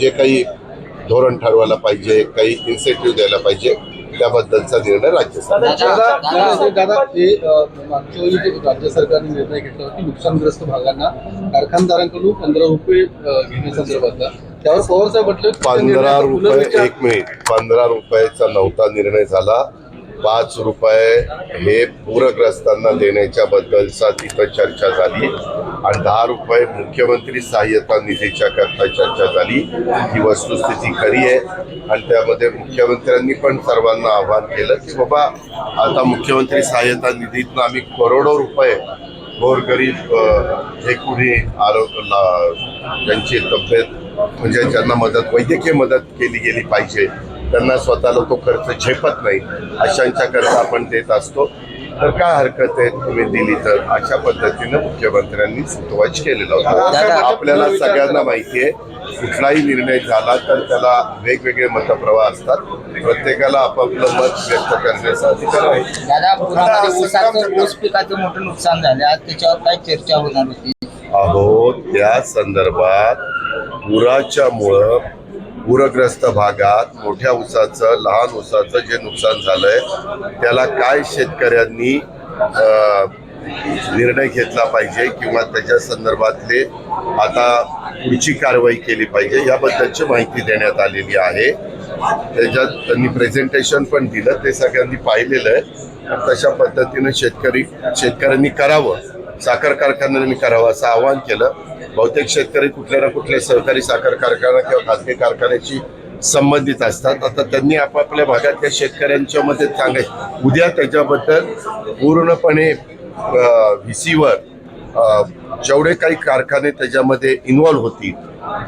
जे काही धोरण ठरवायला पाहिजे काही इन्सेंटिव्ह द्यायला पाहिजे त्याबद्दलचा निर्णय राज्य सरकार हे राज्य सरकारने निर्णय घेतला होता की नुकसानग्रस्त भागांना कारखानदारांकडून पंधरा रुपये घेण्यासंदर्भातला त्यावर पवार साहेब म्हटलं पंधरा रुपये एक मिनिट पंधरा रुपयाचा नव्हता निर्णय झाला. पाच रुपये हे पूरग्रस्तांना देण्याच्या बद्दलचा तिथं चर्चा झाली आणि दहा रुपये मुख्यमंत्री सहाय्यता निधीच्या करता चर्चा झाली. ही वस्तुस्थिती खरी आहे आणि त्यामध्ये मुख्यमंत्र्यांनी पण सर्वांना आवाहन केलं की बाबा आता मुख्यमंत्री सहाय्यता निधीतनं आम्ही करोडो रुपये गोरगरीब हे कुणी आरोग्य त्यांची तब्येत म्हणजे ज्यांना मदत वैद्यकीय मदत केली गेली पाहिजे त्यांना स्वतःला तो खर्च झेपत नाही अशांच्या करता आपण देत असतो. तर काय हरकत आहे तुम्ही दिली तर? अशा पद्धतीनं मुख्यमंत्र्यांनी सुतवाच केलेला होता. आपल्याला सगळ्यांना माहिती आहे कुठलाही निर्णय झाला तर त्याला वेगवेगळे मतप्रवाह असतात. प्रत्येकाला आपापलं मत व्यक्त करण्याचा अधिकार आहे. ऊस पिकाचं मोठं नुकसान झालं. आज त्याच्यावर काय चर्चा होणार होती? अहो त्या संदर्भात पुराच्या मुळं पूरग्रस्त भागात मोठ्या ऊसाचं लहान ऊसाचं जे नुकसान झालंय त्याला काय शेतकऱ्यांनी निर्णय घेतला पाहिजे किंवा त्याच्या संदर्भातले आता पुढची कारवाई केली पाहिजे याबद्दलची माहिती देण्यात आलेली आहे. त्याच्यात त्यांनी प्रेझेंटेशन पण दिलं ते सगळ्यांनी पाहिलेलं आहे. तशा पद्धतीनं शेतकरी शेतकऱ्यांनी करावं साखर कारखान्यांनी करावं असं आवाहन केलं. बहुतेक शेतकरी कुठल्या ना कुठल्या सहकारी साखर कारखाना किंवा खाजगी कारखान्याशी संबंधित असतात. आता त्यांनी आपापल्या भागातल्या शेतकऱ्यांच्या मध्ये सांगायचं उद्या त्याच्याबद्दल पूर्णपणे व्ही सीवर जेवढे काही कारखाने त्याच्यामध्ये इन्व्हॉल्व्ह होतील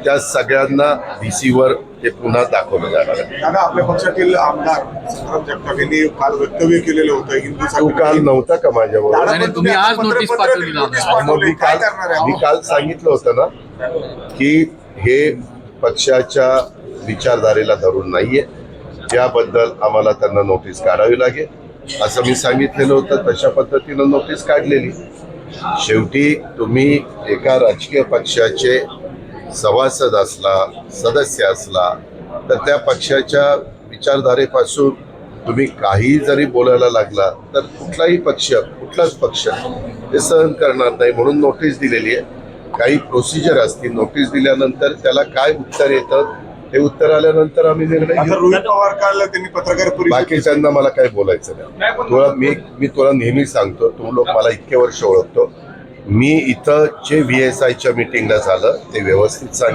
त्या सगळ्यांना व्ही सीवर ते पुन्हा दाखवलं जाणार आहे. दादा आपल्या पक्षातील आमदार संग्राम जगताप यांनी काल वक्तव्य केलेलं होतं हिंदू तू काल नव्हता का माझ्याबरोबर? दादा, नाही, पण तुम्ही आज पत्र- नोटीस पत्र- पाठवली ना नोटीस आम्हाला. मग पाठवली. मी काय काल करणार आहे मी काल सांगितलं होतं ना की हे पक्षाच्या विचारधारेला धरून नाहीये. याबद्दल आम्हाला त्यांना नोटीस काढावी लागेल. असं मी सांगितलेलं होतं तशा पद्धतीनं नोटीस काढलेली. शेवटी तुम्ही एका राजकीय पक्षाचे सभासद असला सदस्य असला तर त्या पक्षाच्या विचारधारेपासून तुम्ही काही जरी बोलायला लागला तर कुठलाही पक्ष कुठलाच पक्ष ते सहन करणार नाही म्हणून नोटीस दिलेली आहे. काही प्रोसिजर असतील नोटीस दिल्यानंतर त्याला काय उत्तर येतं ते उत्तर आल्यानंतर आम्ही निर्णय आता घेऊ. रोहित पवार काल त्यांनी पत्रकार बाकीच्यांना मला काही बोलायचं नाही. तुला मी मी तुला नेहमी सांगतो तू लोक मला इतके वर्ष ओळखतो. मी इथं जे व्ही एस आयच्या मिटिंगला झालं ते व्यवस्थित सांग